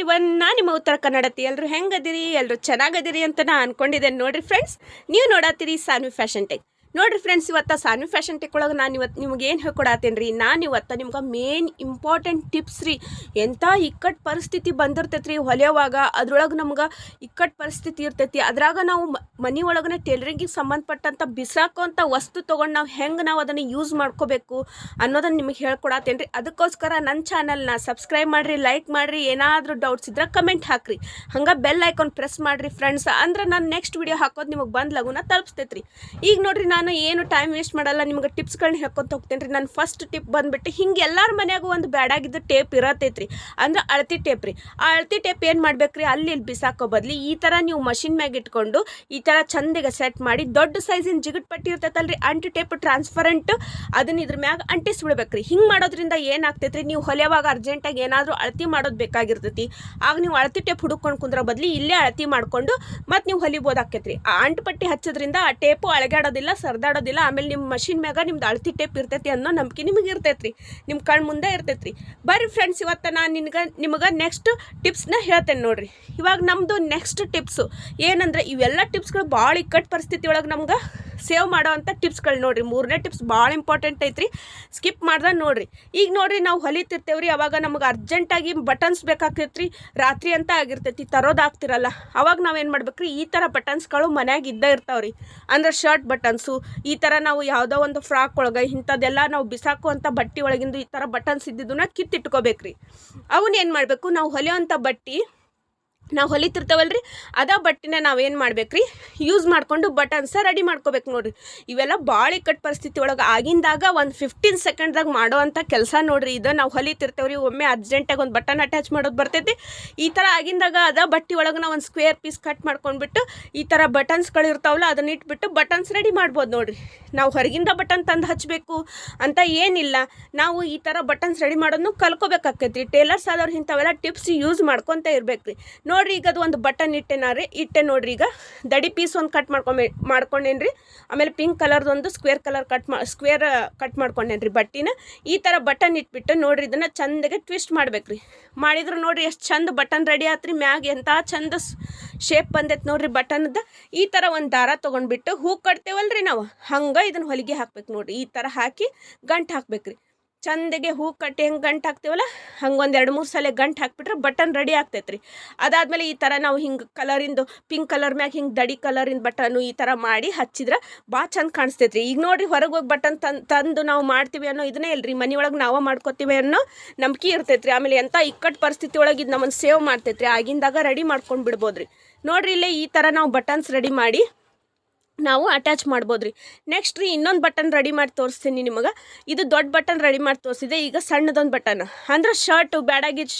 Every one ನಾನು ನಿಮ್ಮ ಉತ್ತರ ಕನ್ನಡತಿ. ಎಲ್ಲರೂ ಹೆಂಗದಿರಿ? ಎಲ್ಲರೂ ಚೆನ್ನಾಗದಿರಿ ಅಂತ ನಾ ಅನ್ಕೊಂಡಿದ್ದೇನೆ ನೋಡ್ರಿ ಫ್ರೆಂಡ್ಸ್ ನೀವು ನೋಡತ್ತೀರಿ ಸಾನ್ವಿ ಫ್ಯಾಷನ್ ಟೆಕ್ ನೋಡ್ರಿ ಫ್ರೆಂಡ್ಸ್ ಇವತ್ತು ಸಾನ್ವಿ ಫ್ಯಾಷನ್ ಟೆಕ್ ಒಳಗೆ ನಾನು ಇವತ್ತು ನಿಮ್ಗೆ ಏನು ಹೇಳ್ಕೊಡತ್ತೇನೆ ರೀ ನಾನು ಇವತ್ತು ನಿಮ್ಗೆ ಮೇನ್ ಇಂಪಾರ್ಟೆಂಟ್ ಟಿಪ್ಸ್ ರೀ. ಎಂಥ ಇಕ್ಕಟ್ಟು ಪರಿಸ್ಥಿತಿ ಬಂದಿರ್ತೈತೆ ರೀ ಹೊಲೆಯುವಾಗ, ಅದ್ರೊಳಗೆ ನಮ್ಗೆ ಇಕ್ಕಟ್ಟು ಪರಿಸ್ಥಿತಿ ಇರ್ತೈತಿ. ಅದ್ರಾಗ ನಾವು ಮನೆ ಒಳಗನೆ ಟೇಲರಿಂಗಿಗೆ ಸಂಬಂಧಪಟ್ಟಂಥ ಬಿಸಾಕೋಂಥ ವಸ್ತು ತೊಗೊಂಡು ನಾವು ಹೆಂಗೆ ನಾವು ಅದನ್ನು ಯೂಸ್ ಮಾಡ್ಕೋಬೇಕು ಅನ್ನೋದನ್ನು ನಿಮಗೆ ಹೇಳ್ಕೊಡತ್ತೇನೆ ರೀ ಅದಕ್ಕೋಸ್ಕರ ನನ್ನ ಚಾನಲ್ನ ಸಬ್ಸ್ಕ್ರೈಬ್ ಮಾಡಿರಿ ಲೈಕ್ ಮಾಡಿರಿ, ಏನಾದರೂ ಡೌಟ್ಸ್ ಇದ್ರೆ ಕಮೆಂಟ್ ಹಾಕ್ರಿ. ಹಂಗೆ ಬೆಲ್ ಐಕಾನ್ ಪ್ರೆಸ್ ಮಾಡಿರಿ ಫ್ರೆಂಡ್ಸ್ ಅಂದ್ರೆ ನಾನು ನೆಕ್ಸ್ಟ್ ವಿಡಿಯೋ ಹಾಕೋದು ನಿಮಗೆ ಬಂದ್ ಲಗುನ ತಲುಪಿಸ್ತೈತೆ ರೀ ಈಗ ನೋಡ್ರಿ, ನಾನು ಏನು ಟೈಮ್ ವೇಸ್ಟ್ ಮಾಡಲ್ಲ, ನಿಮ್ಗೆ ಟಿಪ್ಸ್ಗಳನ್ನ ಹೇಳ್ಕೊತ ಹೋಗ್ತೇನೆ ರೀ ನನ್ನ ಫಸ್ಟ್ ಟಿಪ್ ಬಂದುಬಿಟ್ಟು, ಹಿಂಗೆ ಎಲ್ಲರ ಮನೆಯಾಗೂ ಒಂದು ಬ್ಯಾಡಾಗಿದ್ದ ಟೇಪ್ ಇರತೈತೆ ರೀ ಅಂದ್ರೆ ಅಳತಿ ಟೇಪ್ ರೀ. ಆ ಅಳತಿ ಟೇಪ್ ಏನು ಮಾಡ್ಬೇಕ್ರಿ? ಅಲ್ಲಿ ಇಲ್ಲಿ ಬಿಸಾಕೋ ಬದಲಿ ಈ ಥರ ನೀವು ಮಷಿನ್ ಮ್ಯಾಗ ಇಟ್ಕೊಂಡು, ಈ ಥರ ಚಂದಿಗೆ ಸೆಟ್ ಮಾಡಿ, ದೊಡ್ಡ ಸೈಜಿನ ಜಿಗಟ್ ಪಟ್ಟಿ ಇರ್ತೈತಲ್ರಿ ಅಂಟಿ ಟೇಪ್ ಟ್ರಾನ್ಸ್ಪರೆಂಟ್ ಅದನ್ನ ಇದ್ರ ಮ್ಯಾಗ ಅಂಟಿಸ್ಬಿಡ್ಬೇಕ್ರಿ. ಹಿಂಗೆ ಮಾಡೋದ್ರಿಂದ ಏನಾಗ್ತೈತ್ರಿ? ನೀವು ಹೊಲೆವಾಗ ಅರ್ಜೆಂಟಾಗಿ ಏನಾದರೂ ಅಳತಿ ಮಾಡೋದು ಬೇಕಾಗಿರ್ತೈತಿ. ಆಗ ನೀವು ಅಳತಿ ಟೇಪ್ ಹುಡುಕೊಂಡು ಕುಂದ್ರ ಬದ್ಲಿ ಇಲ್ಲೇ ಅಳತಿ ಮಾಡಿಕೊಂಡು ಮತ್ತು ನೀವು ಹೊಲಿಬೋದು ರೀ ಆ ಅಂಟು ಪಟ್ಟಿ ಹಚ್ಚೋದ್ರಿಂದ ಆ ಟೇಪು ಅಳಗಾಡೋದಿಲ್ಲ ಸರ್ದಾಡೋದಿಲ್ಲ, ಆಮೇಲೆ ನಿಮ್ಮ ಮಷಿನ್ ಮ್ಯಾಗ ನಿಮ್ದು ಅಳತಿ ಟೇಪ್ ಇರ್ತೈತಿ ಅನ್ನೋ ನಂಬಿಕೆ ನಿಮಗೆ ಇರ್ತೈತ್ರಿ. ನಿಮ್ಮ ಕಣ್ಣು ಮುಂದೆ ಇರ್ತೈತ್ರಿ. ಬರ್ರಿ ಫ್ರೆಂಡ್ಸ್ ಇವತ್ತು ನಾನು ನಿನ್ಗೆ, ನಿಮಗೆ ನೆಕ್ಸ್ಟ್ ಟಿಪ್ಸ್ನ ಹೇಳ್ತೇನೆ ನೋಡಿರಿ. ಇವಾಗ ನಮ್ಮದು ನೆಕ್ಸ್ಟ್ ಟಿಪ್ಸು ಏನಂದ್ರೆ ಇವೆಲ್ಲ ಟಿಪ್ಸ್ಗಳು ಭಾಳ ಇಕ್ಕಟ್ಟು ಪರಿಸ್ಥಿತಿ ಒಳಗೆ ನಮ್ಗೆ ಸೇವ್ ಮಾಡೋ ಅಂಥ ಟಿಪ್ಸ್ಗಳು ನೋಡಿರಿ. ಮೂರನೇ ಟಿಪ್ಸ್ ಭಾಳ ಇಂಪಾರ್ಟೆಂಟ್ ಐತ್ರಿ. ಸ್ಕಿಪ್ ಮಾಡ್ದೆ ನೋಡಿರಿ. ಈಗ ನೋಡಿರಿ ನಾವು ಹೊಲಿತಿರ್ತೇವ್ರಿ, ಅವಾಗ ನಮ್ಗೆ ಅರ್ಜೆಂಟಾಗಿ ಬಟನ್ಸ್ ಬೇಕಾಗ್ತೈತ್ರಿ. ರಾತ್ರಿ ಅಂತ ಆಗಿರ್ತೈತಿ ತರೋದಾಗ್ತಿರಲ್ಲ ಅವಾಗ ನಾವೇನು ಮಾಡ್ಬೇಕ್ರಿ, ಈ ಥರ ಬಟನ್ಸ್ಗಳು ಮನ್ಯಾಗ ಇದ್ದೇ ಇರ್ತಾವ್ರಿ. ಅಂದ್ರೆ ಶರ್ಟ್ ಬಟನ್ಸು, ಈ ಥರ ನಾವು ಯಾವುದೋ ಒಂದು ಫ್ರಾಕ್ ಒಳಗೆ, ಇಂಥದ್ದೆಲ್ಲ ನಾವು ಬಿಸಾಕುವಂಥ ಬಟ್ಟೆ ಒಳಗಿಂದು ಈ ಥರ ಬಟನ್ಸ್ ಇದ್ದಿದ್ದನ್ನ ಕಿತ್ತಿಟ್ಕೋಬೇಕ್ರಿ. ಅವನ್ನ ಏನು ಮಾಡಬೇಕು, ನಾವು ಹೊಲಿಯೋವಂಥ ಬಟ್ಟೆ ನಾವು ಹೊಲಿತಿರ್ತೇವಲ್ರಿ ಅದ ಬಟ್ಟೆನ ನಾವೇನು ಮಾಡ್ಬೇಕ್ರಿ? ಯೂಸ್ ಮಾಡಿಕೊಂಡು ಬಟನ್ಸ ರೆಡಿ ಮಾಡ್ಕೋಬೇಕು ನೋಡ್ರಿ. ಇವೆಲ್ಲ ಭಾಳ ಇಕ್ಕಟ್ಟು ಪರಿಸ್ಥಿತಿ ಒಳಗೆ ಆಗಿಂದಾಗ ಒಂದು ಫಿಫ್ಟೀನ್ ಸೆಕೆಂಡ್ದಾಗ ಮಾಡೋ ಅಂಥ ಕೆಲಸ ನೋಡ್ರಿ. ಇದು ನಾವು ಹೊಲಿತಿರ್ತೇವ್ರಿ ಒಮ್ಮೆ ಅರ್ಜೆಂಟಾಗಿ ಒಂದು ಬಟನ್ ಅಟ್ಯಾಚ್ ಮಾಡೋದು ಬರ್ತೈತಿ. ಈ ಥರ ಆಗಿಂದಾಗ ಅದ ಬಟ್ಟೆ ಒಳಗೆ ನಾವು ಒಂದು ಸ್ಕ್ವೇರ್ ಪೀಸ್ ಕಟ್ ಮಾಡ್ಕೊಂಡ್ಬಿಟ್ಟು ಈ ಥರ ಬಟನ್ಸ್ಗಳು ಇರ್ತಾವಲ್ಲ ಅದನ್ನ ಇಟ್ಬಿಟ್ಟು ಬಟನ್ಸ್ ರೆಡಿ ಮಾಡ್ಬೋದು ನೋಡ್ರಿ. ನಾವು ಹೊರಗಿಂದ ಬಟನ್ ತಂದು ಹಚ್ಚಬೇಕು ಅಂತ ಏನಿಲ್ಲ. ನಾವು ಈ ಥರ ಬಟನ್ಸ್ ರೆಡಿ ಮಾಡೋದನ್ನು ಕಲ್ಕೋಬೇಕಾಕೈತಿ ಟೇಲರ್ಸ್ ಆದವ್ರು ಇಂಥವೆಲ್ಲ ಟಿಪ್ಸ್ ಯೂಸ್ ಮಾಡ್ಕೊತ ಇರ್ಬೇಕ್ರಿ. ನೋಡ್ರಿ ಈಗ ಅದು ಒಂದು ಬಟನ್ ಇಟ್ಟೆನಾರಿ ಇಟ್ಟೆ ನೋಡ್ರಿ ಈಗ. ದಡಿ ಪೀಸ್ ಒಂದು ಕಟ್ ಮಾಡ್ಕೊಂಬೆ ಮಾಡ್ಕೊಂಡೇನ್ರಿ. ಆಮೇಲೆ ಪಿಂಕ್ ಕಲರ್ದು ಒಂದು ಸ್ಕ್ವೇರ್ ಕಲರ್ ಕಟ್ ಮಾ ಸ್ಕ್ವೇರ್ ಕಟ್ ಮಾಡ್ಕೊಂಡೇನ್ರಿ ಬಟ್ಟಿನ. ಈ ಥರ ಬಟನ್ ಇಟ್ಬಿಟ್ಟು ನೋಡ್ರಿ ಇದನ್ನು ಚಂದಗೆ ಟ್ವಿಸ್ಟ್ ಮಾಡ್ಬೇಕ್ರಿ. ಮಾಡಿದ್ರು ನೋಡ್ರಿ ಎಷ್ಟು ಚಂದ ಬಟನ್ ರೆಡಿ ಆತ್ರಿ, ಮ್ಯಾಗ ಎಂಥ ಚಂದ ಶೇಪ್ ಬಂದೈತೆ ನೋಡ್ರಿ ಬಟನ್ದ. ಈ ಥರ ಒಂದು ದಾರ ತೊಗೊಂಡ್ಬಿಟ್ಟು ಹೂ ಕಟ್ತೇವಲ್ರಿ ನಾವು. ಹಂಗೆ ಇದನ್ನು ಹೊಲಿಗೆ ಹಾಕ್ಬೇಕು ನೋಡ್ರಿ. ಈ ಥರ ಹಾಕಿ ಗಂಟು ಹಾಕ್ಬೇಕ್ರಿ. ಚಂದಗೆ ಹೂ ಕಟ್ಟಿ ಹೆಂಗೆ ಗಂಟು ಹಾಕ್ತೀವಲ್ಲ ಹಂಗೆ ಒಂದು ಎರಡು ಮೂರು ಸಲ ಗಂಟು ಹಾಕ್ಬಿಟ್ರೆ ಬಟನ್ ರೆಡಿ ಆಗ್ತೈತೆ ರೀ ಅದಾದಮೇಲೆ ಈ ಥರ ನಾವು ಹಿಂಗೆ ಕಲರಿಂದು ಪಿಂಕ್ ಕಲರ್ ಮ್ಯಾಗ ಹಿಂಗೆ ದಡಿ ಕಲರಿಂದ ಬಟನು ಈ ಥರ ಮಾಡಿ ಹಚ್ಚಿದ್ರೆ ಭಾಳ ಚಂದ ಕಾಣಿಸ್ತೈತೆ ರೀ ಈಗ ನೋಡಿರಿ ಹೊರಗೆ ಹೋಗಿ ಬಟನ್ ತಂದು ತಂದು ನಾವು ಮಾಡ್ತೀವಿ ಅನ್ನೋ ಇದನ್ನೇ ಇಲ್ರಿ. ಒಳಗೆ ನಾವೇ ಮಾಡ್ಕೋತೀವಿ ಅನ್ನೋ ನಂಬಿಕೆ ಇರ್ತೈತೆ ಆಮೇಲೆ ಎಂಥ ಇಕ್ಕಟ್ಟು ಪರಿಸ್ಥಿತಿ ಒಳಗೆ ಇದು ನಮ್ಮನ್ನು ಸೇವ್ ಮಾಡ್ತೈತೆ ರೀ ಆಗಿಂದಾಗ ರೆಡಿ ಮಾಡ್ಕೊಂಡು ಬಿಡ್ಬೋದು ರೀ ನೋಡ್ರಿ ಇಲ್ಲೇ ಈ ಥರ ನಾವು ಬಟನ್ಸ್ ರೆಡಿ ಮಾಡಿ ನಾವು ಅಟ್ಯಾಚ್ ಮಾಡ್ಬೋದು ರೀ ನೆಕ್ಸ್ಟ್ ರೀ ಇನ್ನೊಂದು ಬಟನ್ ರೆಡಿ ಮಾಡಿ ತೋರಿಸ್ತೀನಿ ನಿಮಗೆ. ಇದು ದೊಡ್ಡ ಬಟನ್ ರೆಡಿ ಮಾಡಿ ತೋರಿಸಿದೆ, ಈಗ ಸಣ್ಣದೊಂದು ಬಟನ್ ಅಂದ್ರೆ ಶರ್ಟು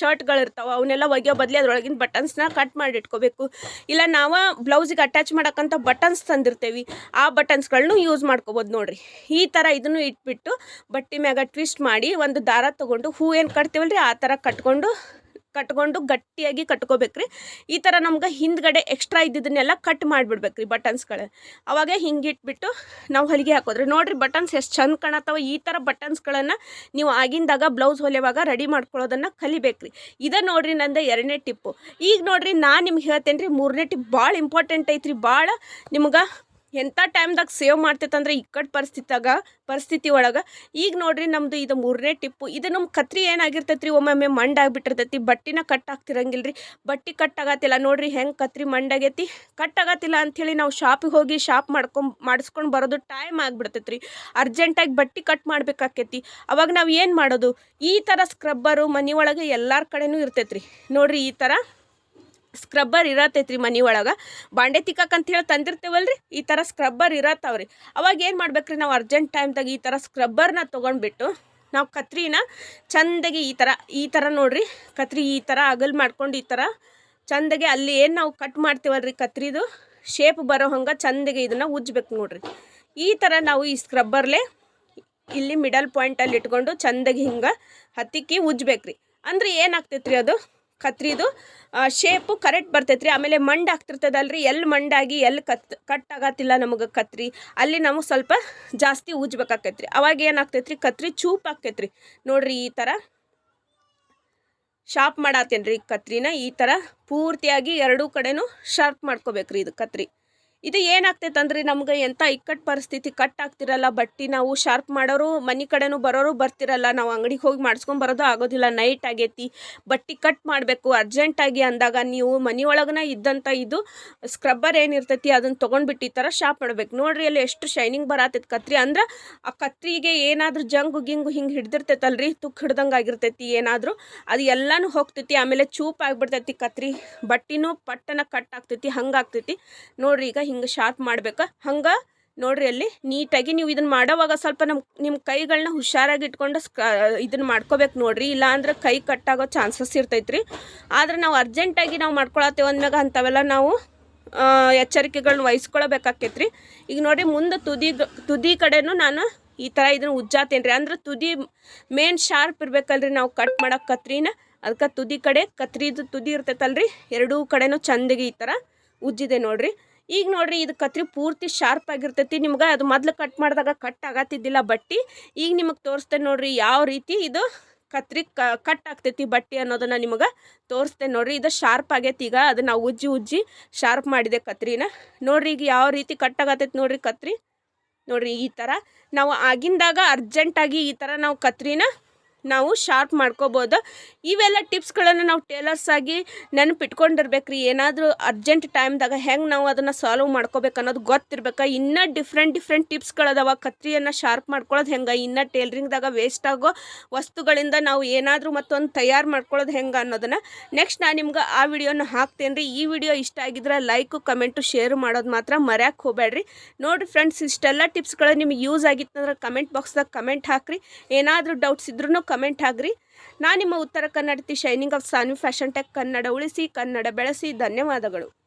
ಶರ್ಟ್ಗಳು ಇರ್ತಾವೆ ಅವನ್ನೆಲ್ಲ ಒಗೆಯೋ ಬದಲಿ ಅದ್ರೊಳಗಿನ ಬಟನ್ಸ್ನ ಕಟ್ ಮಾಡಿ ಇಟ್ಕೋಬೇಕು. ಇಲ್ಲ ನಾವು ಬ್ಲೌಸಿಗೆ ಅಟ್ಯಾಚ್ ಮಾಡೋಕ್ಕಂಥ ಬಟನ್ಸ್ ತಂದಿರ್ತೇವೆ, ಆ ಬಟನ್ಸ್ಗಳನ್ನು ಯೂಸ್ ಮಾಡ್ಕೋಬೋದು ನೋಡಿರಿ. ಈ ಥರ ಇದನ್ನು ಇಟ್ಬಿಟ್ಟು ಬಟ್ಟೆ ಮ್ಯಾಗ ಟ್ವಿಸ್ಟ್ ಮಾಡಿ ಒಂದು ದಾರ ತೊಗೊಂಡು ಹೂ ಏನು ಕಟ್ತೇವಲ್ರಿ, ಆ ಥರ ಕಟ್ಕೊಂಡು ಕಟ್ಕೊಂಡು ಗಟ್ಟಿಯಾಗಿ ಕಟ್ಕೋಬೇಕ್ರಿ. ಈ ಥರ ನಮ್ಗೆ ಹಿಂದ್ಗಡೆ ಎಕ್ಸ್ಟ್ರಾ ಇದ್ದಿದ್ದನ್ನೆಲ್ಲ ಕಟ್ ಮಾಡಿಬಿಡ್ಬೇಕ್ರಿ ಬಟನ್ಸ್ಗಳು ಅವಾಗ ಹಿಂಗೆ ಇಟ್ಬಿಟ್ಟು ನಾವು ಹೊಲಿಗೆ ಹಾಕೋದ್ರಿ. ನೋಡ್ರಿ ಬಟನ್ಸ್ ಎಷ್ಟು ಚಂದ ಕಾಣತ್ತವ. ಈ ಥರ ಬಟನ್ಸ್ಗಳನ್ನು ನೀವು ಆಗಿಂದಾಗ ಬ್ಲೌಸ್ ಹೊಲಿಯುವಾಗ ರೆಡಿ ಮಾಡ್ಕೊಳ್ಳೋದನ್ನು ಕಲಿಬೇಕ್ರಿ. ಇದ ನೋಡ್ರಿ ನಂದು ಎರಡನೇ ಟಿಪ್ಪು ಈಗ ನೋಡ್ರಿ ನಾನು ನಿಮ್ಗೆ ಹೇಳ್ತೇನೆ ರೀ ಮೂರನೇ ಟಿಪ್ ಭಾಳ ಇಂಪಾರ್ಟೆಂಟ್ ಐತ್ರಿ. ಭಾಳ ನಿಮ್ಗೆ ಎಂಥ ಟೈಮ್ದಾಗ ಸೇವ್ ಮಾಡ್ತೈತಂದ್ರೆ ಇಕ್ಕಟ್ಟು ಪರಿಸ್ಥಿತಾಗ ಪರಿಸ್ಥಿತಿ ಒಳಗೆ. ಈಗ ನೋಡ್ರಿ ನಮ್ಮದು ಇದು ಮೂರನೇ ಟಿಪ್ಪು. ಇದು ನಮ್ಮ ಕತ್ರಿ ಏನಾಗಿರ್ತೈತೆ ರೀ ಒಮ್ಮೊಮ್ಮೆ ಮಂಡಾಗ್ಬಿಟ್ಟಿರ್ತೈತಿ ಬಟ್ಟಿನ ಕಟ್ ಆಗ್ತಿರಂಗಿಲ್ಲ ರೀ ಬಟ್ಟೆ ಕಟ್ ಆಗತ್ತಿಲ್ಲ. ನೋಡ್ರಿ ಹೆಂಗೆ ಕತ್ರಿ ಮಂಡಾಗೈತಿ ಕಟ್ ಆಗತ್ತಿಲ್ಲ ಅಂಥೇಳಿ ನಾವು ಶಾಪಿಗೆ ಹೋಗಿ ಶಾಪ್ ಮಾಡ್ಕೊಂಡ್, ಮಾಡಿಸ್ಕೊಂಡು ಬರೋದು ಟೈಮ್ ಆಗಿಬಿಡ್ತೈತೆ ರೀ ಅರ್ಜೆಂಟಾಗಿ ಬಟ್ಟೆ ಕಟ್ ಮಾಡ್ಬೇಕಾಕೈತಿ. ಅವಾಗ ನಾವು ಏನು ಮಾಡೋದು? ಈ ಥರ ಸ್ಕ್ರಬ್ಬರು ಮನೆ ಒಳಗೆ ಎಲ್ಲರ ಕಡೆನೂ ಇರ್ತೈತೆ ರೀ ನೋಡ್ರಿ ಈ ಥರ ಸ್ಕ್ರಬ್ಬರ್ ಇರತೈತ್ರಿ ಮನೆ ಒಳಗೆ. ಬಾಂಡೆ ತಿಕ್ಕಕ್ಕೆ ಅಂತ ಹೇಳಿ ತಂದಿರ್ತೇವಲ್ರಿ? ಈ ಥರ ಸ್ಕ್ರಬ್ಬರ್ ಇರತ್ತವ್ರಿ ಅವಾಗ ಏನು ಮಾಡ್ಬೇಕ್ರಿ ನಾವು ಅರ್ಜೆಂಟ್ ಟೈಮ್ದಾಗ ಈ ಥರ ಸ್ಕ್ರಬ್ಬರ್ನ ತೊಗೊಂಡ್ಬಿಟ್ಟು ನಾವು ಕತ್ರಿನ ಚಂದಾಗಿ ಈ ಥರ ಈ ಥರ ನೋಡ್ರಿ. ಕತ್ರಿ ಈ ಥರ ಅಗಲ್ ಮಾಡ್ಕೊಂಡು ಈ ಥರ ಚಂದಗೆ ಅಲ್ಲಿ ಏನು ನಾವು ಕಟ್ ಮಾಡ್ತೀವಲ್ರಿ ಕತ್ರಿದು? ಶೇಪ್ ಬರೋ ಹಂಗೆ ಚಂದಗೆ ಇದನ್ನು ಉಜ್ಬೇಕು ನೋಡ್ರಿ. ಈ ಥರ ನಾವು ಈ ಸ್ಕ್ರಬ್ಬರ್ಲೆ ಇಲ್ಲಿ ಮಿಡಲ್ ಪಾಯಿಂಟಲ್ಲಿ ಇಟ್ಕೊಂಡು ಚಂದಾಗಿ ಹಿಂಗೆ ಹತ್ತಿಕ್ಕಿ ಉಜ್ಬೇಕ್ರಿ ಅಂದ್ರೆ ಏನಾಗ್ತೈತ್ರಿ ಅದು? ಕತ್ರಿದು ಶೇಪು ಕರೆಕ್ಟ್ ಬರ್ತೈತ್ರಿ. ಆಮೇಲೆ ಮಂಡ್ ಆಗ್ತಿರ್ತದಲ್ರಿ. ಎಲ್ಲಿ ಮಂಡಾಗಿ ಎಲ್ಲಿ ಕತ್ ಕಟ್ ಆಗತ್ತಿಲ್ಲ ನಮಗೆ ಕತ್ರಿ. ಅಲ್ಲಿ ನಮಗೆ ಸ್ವಲ್ಪ ಜಾಸ್ತಿ ಉಜ್ಬೇಕಾಕೈತ್ರಿ ಅವಾಗ ಏನಾಗ್ತೈತ್ರಿ? ಕತ್ರಿ ಚೂಪ್ ಆಗ್ತೈತ್ರಿ. ನೋಡ್ರಿ ಈ ಥರ ಶಾರ್ಪ್ ಮಾಡತ್ತೇನ್ರಿ ಕತ್ರಿನ. ಈ ಥರ ಪೂರ್ತಿಯಾಗಿ ಎರಡೂ ಕಡೆನೂ ಶಾರ್ಪ್ ಮಾಡ್ಕೋಬೇಕ್ರಿ ಇದು ಕತ್ರಿ. ಇದು ಏನಾಗ್ತೈತೆ ಅಂದ್ರೆ ನಮ್ಗೆ ಎಂಥ ಇಕ್ಕಟ್ಟು ಪರಿಸ್ಥಿತಿ ಕಟ್ ಆಗ್ತಿರಲ್ಲ ಬಟ್ಟೆ ನಾವು ಶಾರ್ಪ್ ಮಾಡೋರು, ಮನೆ ಕಡೆನೂ ಬರೋರು ಬರ್ತಿರಲ್ಲ, ನಾವು ಅಂಗಡಿಗೆ ಹೋಗಿ ಮಾಡಿಸ್ಕೊಂಡ್ ಬರೋದು ಆಗೋದಿಲ್ಲ ನೈಟ್ ಆಗೈತಿ. ಬಟ್ಟೆ ಕಟ್ ಮಾಡಬೇಕು ಅರ್ಜೆಂಟಾಗಿ ಅಂದಾಗ ನೀವು ಮನೆಯೊಳಗನ ಇದ್ದಂಥ ಇದು ಸ್ಕ್ರಬ್ಬರ್ ಏನಿರ್ತೈತಿ ಅದನ್ನು ತೊಗೊಂಡ್ಬಿಟ್ಟು ಈ ಥರ ಶಾರ್ಪ್ ಮಾಡ್ಬೇಕು. ನೋಡ್ರಿ ಅಲ್ಲಿ ಎಷ್ಟು ಶೈನಿಂಗ್ ಬರತೈತಿ ಕತ್ರಿ. ಅಂದ್ರೆ ಆ ಕತ್ರಿಗೆ ಏನಾದರೂ ಜಂಗು ಗಿಂಗು ಹಿಂಗೆ ಹಿಡ್ದಿರ್ತೈತಲ್ರಿ, ತುಕ್ ಹಿಡ್ದಂಗೆ ಆಗಿರ್ತೈತಿ ಏನಾದರೂ, ಅದು ಎಲ್ಲನೂ ಹೋಗ್ತೈತಿ, ಆಮೇಲೆ ಚೂಪ್ ಆಗಿಬಿಡ್ತೈತಿ ಕತ್ರಿ. ಬಟ್ಟಿನೂ ಪಟ್ಟನ ಕಟ್ ಆಗ್ತೈತಿ ಹಂಗಾಗ್ತೈತಿ ನೋಡ್ರಿ ಈಗ ಹಿಂಗೆ ಶಾರ್ಪ್ ಮಾಡ್ಬೇಕು. ಹಂಗೆ ನೋಡ್ರಿ ಅಲ್ಲಿ ನೀಟಾಗಿ ನೀವು ಇದನ್ನ ಮಾಡೋವಾಗ ಸ್ವಲ್ಪ ನಮ್ಮ ನಿಮ್ಮ ಕೈಗಳನ್ನ ಹುಷಾರಾಗಿ ಇಟ್ಕೊಂಡು ಇದನ್ನ ಮಾಡ್ಕೋಬೇಕು ನೋಡ್ರಿ. ಇಲ್ಲ ಅಂದ್ರೆ ಕೈ ಕಟ್ಟಾಗೋ ಚಾನ್ಸಸ್ ಇರ್ತೈತ್ರಿ. ಆದ್ರೆ ನಾವು ಅರ್ಜೆಂಟಾಗಿ ನಾವು ಮಾಡ್ಕೊಳತ್ತೇವೆ ಅಂದ್ಮ್ಯಾಗ ಅಂಥವೆಲ್ಲ ನಾವು ಎಚ್ಚರಿಕೆಗಳನ್ನ ವಹಿಸ್ಕೊಳ್ಬೇಕಾಕೈತ್ರಿ. ಈಗ ನೋಡಿ ಮುಂದೆ ತುದಿ ತುದಿ ಕಡೆನೂ ನಾನು ಈ ಥರ ಇದನ್ನ ಉಜ್ಜಾತೇನೆ ರೀ ಅಂದ್ರೆ ತುದಿ ಮೇನ್ ಶಾರ್ಪ್ ಇರ್ಬೇಕಲ್ರಿ ನಾವು ಕಟ್ ಮಾಡೋಕೆ ಕತ್ರಿನ. ಅದಕ್ಕೆ ತುದಿ ಕಡೆ ಕತ್ರಿದು ತುದಿ ಇರ್ತೈತಲ್ರಿ. ಎರಡೂ ಕಡೆನೂ ಚಂದಗೆ ಈ ಥರ ಉಜ್ಜಿದೆ ನೋಡ್ರಿ. ಈಗ ನೋಡ್ರಿ ಇದು ಕತ್ರಿ ಪೂರ್ತಿ ಶಾರ್ಪ್ ಆಗಿರ್ತೈತಿ. ನಿಮ್ಗೆ ಅದು ಮೊದ್ಲು ಕಟ್ ಮಾಡಿದಾಗ ಕಟ್ ಆಗತ್ತಿದ್ದಿಲ್ಲ ಬಟ್ಟಿ. ಈಗ ನಿಮಗೆ ತೋರಿಸ್ತೇನೆ ನೋಡ್ರಿ ಯಾವ ರೀತಿ ಇದು ಕತ್ರಿ ಕಟ್ ಆಗ್ತೈತಿ ಬಟ್ಟೆ ಅನ್ನೋದನ್ನ ನಿಮಗೆ ತೋರಿಸ್ತೇನೆ ನೋಡ್ರಿ. ಇದು ಶಾರ್ಪ್ ಆಗೈತಿ. ಈಗ ಅದನ್ನ ಉಜ್ಜಿ ಉಜ್ಜಿ ಶಾರ್ಪ್ ಮಾಡಿದೆ ಕತ್ರಿನ. ನೋಡ್ರಿ ಈಗ ಯಾವ ರೀತಿ ಕಟ್ ಆಗತ್ತೈತಿ ನೋಡ್ರಿ ಕತ್ರಿ. ನೋಡ್ರಿ ಈ ಥರ ನಾವು ಆಗಿಂದಾಗ ಅರ್ಜೆಂಟಾಗಿ ಈ ಥರ ನಾವು ಕತ್ರಿನ ನಾವು ಶಾರ್ಪ್ ಮಾಡ್ಕೋಬೋದು. ಇವೆಲ್ಲ ಟಿಪ್ಸ್ಗಳನ್ನು ನಾವು ಟೇಲರ್ಸ್ ಆಗಿ ನೆನಪಿಟ್ಕೊಂಡಿರ್ಬೇಕ್ರಿ. ಏನಾದರೂ ಅರ್ಜೆಂಟ್ ಟೈಮ್ದಾಗ ಹೆಂಗೆ ನಾವು ಅದನ್ನು ಸಾಲ್ವ್ ಮಾಡ್ಕೋಬೇಕು ಅನ್ನೋದು ಗೊತ್ತಿರ್ಬೇಕು. ಇನ್ನೂ ಡಿಫ್ರೆಂಟ್ ಡಿಫ್ರೆಂಟ್ ಟಿಪ್ಸ್ಗಳದಾವ ಕತ್ರಿಯನ್ನು ಶಾರ್ಪ್ ಮಾಡ್ಕೊಳ್ಳೋದು ಹೆಂಗೆ? ಇನ್ನೂ ಟೇಲ್ರಿಂಗ್ದಾಗ ವೇಸ್ಟ್ ಆಗೋ ವಸ್ತುಗಳಿಂದ ನಾವು ಏನಾದರೂ ಮತ್ತೊಂದು ತಯಾರು ಮಾಡ್ಕೊಳ್ಳೋದು ಹೆಂಗೆ ಅನ್ನೋದನ್ನು ನೆಕ್ಸ್ಟ್ ನಾನು ನಿಮ್ಗೆ ಆ ವಿಡಿಯೋನ ಹಾಕ್ತೇನೆ ರೀ ಈ ವಿಡಿಯೋ ಇಷ್ಟ ಆಗಿದ್ರೆ ಲೈಕು ಕಮೆಂಟು ಶೇರ್ ಮಾಡೋದು ಮಾತ್ರ ಮರ್ಯಾಕೆ ಹೋಗ್ಬೇಡ್ರಿ. ನೋಡಿರಿ ಫ್ರೆಂಡ್ಸ್ ಇಷ್ಟೆಲ್ಲ ಟಿಪ್ಸ್ಗಳು ನಿಮಗೆ ಯೂಸ್ ಆಗಿತ್ತಂದ್ರೆ ಕಮೆಂಟ್ ಬಾಕ್ಸ್ದಾಗ ಕಮೆಂಟ್ ಹಾಕ್ರಿ. ಏನಾದರೂ ಡೌಟ್ಸ್ ಇದ್ರೂ ಕಮೆಂಟ್ ಹಾಕ್ರಿ ನಾನು ನಿಮ್ಮ ಉತ್ತರ ಕನ್ನಡತಿ shining of Sanvi, fashion tech Kannada, ಉಳಿಸಿ ಕನ್ನಡ ಬೆಳೆಸಿ, ಧನ್ಯವಾದಗಳು.